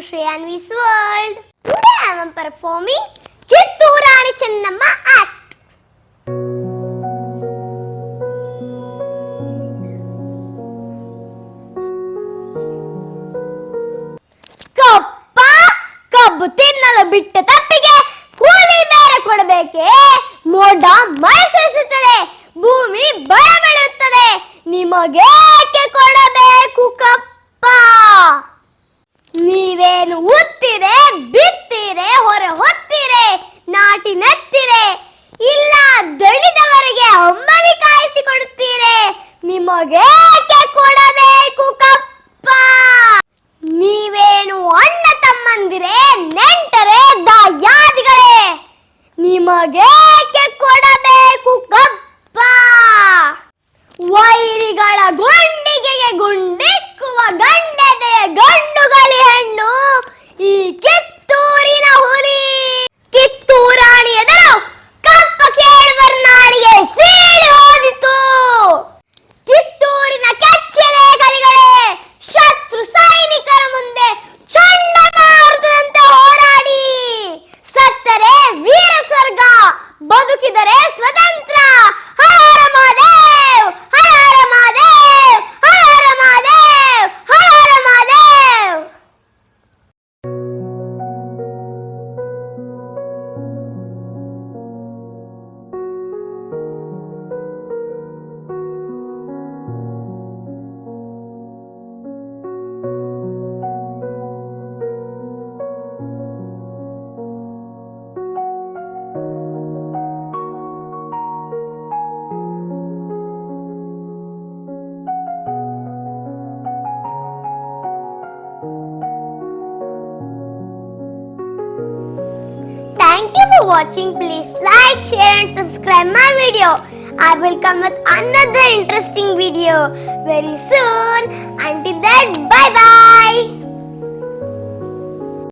Doctor ಶ್ರೇಯಾನ್ವಿಸ್ world today I am performing Kittur Chennamma act ಕಪ್ಪ, ಕಬ್ಬು ತಿನ್ನಲು ಬಿಟ್ಟ ತಪ್ಪಿಗೆ ಕೂಲಿ ಬೇರೆ ಕೊಡಬೇಕೇ? ಮೋಡ ಮಳೆ ಭೂಮಿ ಬಯ ನಿಮಗೆ ಬಿತ್ತಿರೆ ಹೊರ ಹೊತ್ತಿರೆ ನಾಟಿ ನೆತ್ತಿರೆ. ಇಲ್ಲ ದಣಿದವರಿಗೆ ಕಾಯಿಸಿ ಕೊಡುತ್ತೀರೆ. ಬದುಕಿದರೆ ಸ್ವತಂತ್ರ Thank you for watching. Please like, share and subscribe my video. I will come with another interesting video very soon.